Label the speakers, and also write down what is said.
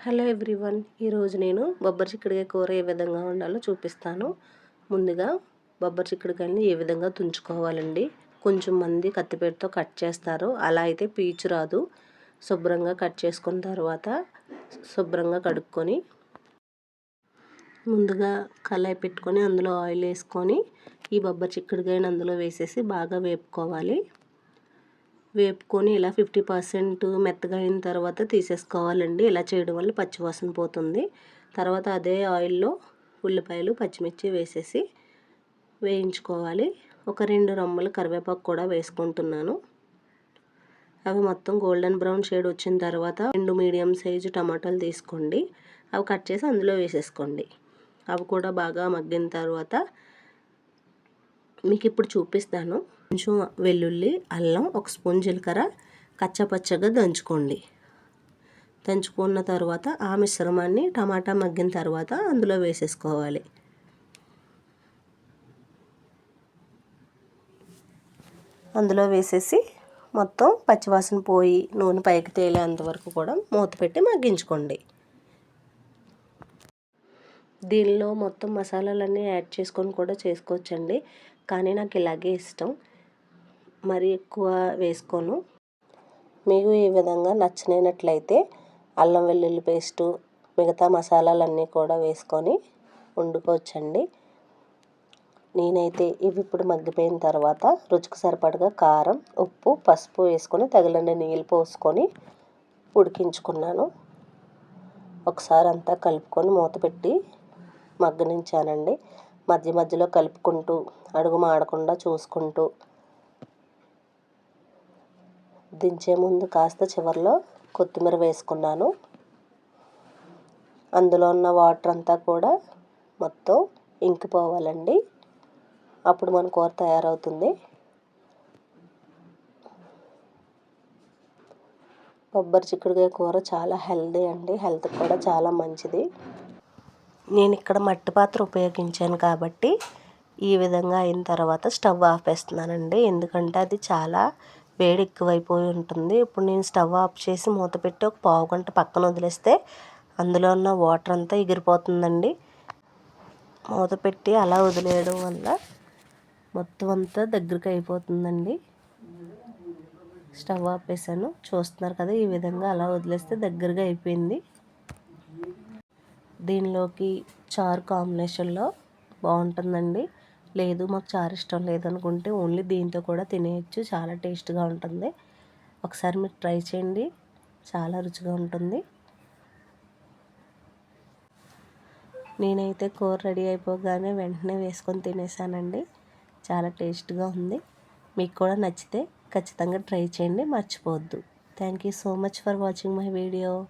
Speaker 1: Hello everyone ఈరోజు నేను బొబ్బరి చిక్కుడుకాయ కూర ఏ విధంగా ఉండాలో చూపిస్తాను. ముందుగా బొబ్బరి చిక్కుడుకాయని ఏ విధంగా తుంచుకోవాలండి? కొంచెం మంది కత్తిపేటతో కట్ చేస్తారు. అలా అయితే పీచు రాదు. శుభ్రంగా కట్ చేసుకున్న తర్వాత శుభ్రంగా కడుక్కొని ముందుగా కళాయి పెట్టుకొని అందులో ఆయిల్ వేసుకొని ఈ బొబ్బరి చిక్కుడుకాయని అందులో వేసేసి బాగా వేపుకోవాలి. వేపుకొని ఇలా ఫిఫ్టీ పర్సెంట్ మెత్తగా అయిన తర్వాత తీసేసుకోవాలండి. ఇలా చేయడం వల్ల పచ్చివాసన పోతుంది. తర్వాత అదే ఆయిల్లో ఉల్లిపాయలు పచ్చిమిర్చి వేసేసి వేయించుకోవాలి. ఒక రెండు రొమ్మలు కరివేపాకు కూడా వేసుకుంటున్నాను. అవి మొత్తం గోల్డెన్ బ్రౌన్ షేడ్ వచ్చిన తర్వాత రెండు మీడియం సైజు టమాటాలు తీసుకోండి. అవి కట్ చేసి అందులో వేసేసుకోండి. అవి కూడా బాగా మగ్గిన తర్వాత మీకు ఇప్పుడు చూపిస్తాను. కొంచెం వెల్లుల్లి అల్లం ఒక స్పూన్ జీలకర్ర కచ్చపచ్చగా దంచుకోండి. దంచుకున్న తర్వాత ఆ మిశ్రమాన్ని టమాటా మగ్గిన తర్వాత అందులో వేసేసుకోవాలి. అందులో వేసేసి మొత్తం పచ్చివాసన పోయి నూనె పైకి తేలేంత వరకు కూడా మూత పెట్టి మగ్గించుకోండి. దీనిలో మొత్తం మసాలాలన్నీ యాడ్ చేసుకొని కూడా చేసుకోవచ్చండి. కానీ నాకు ఇలాగే ఇష్టం. మరి ఎక్కువ వేసుకోను. మీకు ఈ విధంగా నచ్చినట్లయితే అల్లం వెల్లుల్లి పేస్టు మిగతా మసాలాలన్నీ కూడా వేసుకొని వండుకోవచ్చండి. నేనైతే ఇవి ఇప్పుడు మగ్గిపోయిన తర్వాత రుచికి సరిపడగా కారం ఉప్పు పసుపు వేసుకొని తగిలిన నీళ్ళు పోసుకొని ఉడికించుకున్నాను. ఒకసారి అంతా కలుపుకొని మూత పెట్టి మగ్గనించానండి. మధ్య మధ్యలో కలుపుకుంటూ అడుగు మాడకుండా చూసుకుంటూ దించే ముందు కాస్త చివరిలో కొత్తిమీర వేసుకున్నాను. అందులో ఉన్న వాటర్ అంతా కూడా మొత్తం ఇంకిపోవాలండి. అప్పుడు మన కూర తయారవుతుంది. కొబ్బరి చిక్కుడుకాయ కూర చాలా హెల్దీ అండి. హెల్త్ కూడా చాలా మంచిది. నేను ఇక్కడ మట్టి పాత్ర ఉపయోగించాను కాబట్టి ఈ విధంగా అయిన తర్వాత స్టవ్ ఆపేస్తున్నానండి. ఎందుకంటే అది చాలా వేడి ఎక్కువైపోయి ఉంటుంది. ఇప్పుడు నేను స్టవ్ ఆఫ్ చేసి మూత పెట్టి ఒక పావు గంట పక్కన వదిలేస్తే అందులో ఉన్న వాటర్ అంతా ఎగిరిపోతుందండి. మూత పెట్టి అలా వదిలేయడం వల్ల మొత్తం అంతా దగ్గరికి అయిపోతుందండి. స్టవ్ ఆపేసాను చూస్తున్నారు కదా ఈ విధంగా అలా వదిలేస్తే దగ్గరగా అయిపోయింది. దీనిలోకి చారు కాంబినేషన్లో బాగుంటుందండి. లేదు మాకు చారు ఇష్టం లేదనుకుంటే ఓన్లీ దీంతో కూడా తినేయచ్చు. చాలా టేస్ట్గా ఉంటుంది. ఒకసారి మీరు ట్రై చేయండి. చాలా రుచిగా ఉంటుంది. నేనైతే కూర రెడీ అయిపోగానే వెంటనే వేసుకొని తినేసానండి. చాలా టేస్ట్గా ఉంది. మీకు కూడా నచ్చితే ఖచ్చితంగా ట్రై చేయండి. మర్చిపోవద్దు. Thank you so much for watching my video.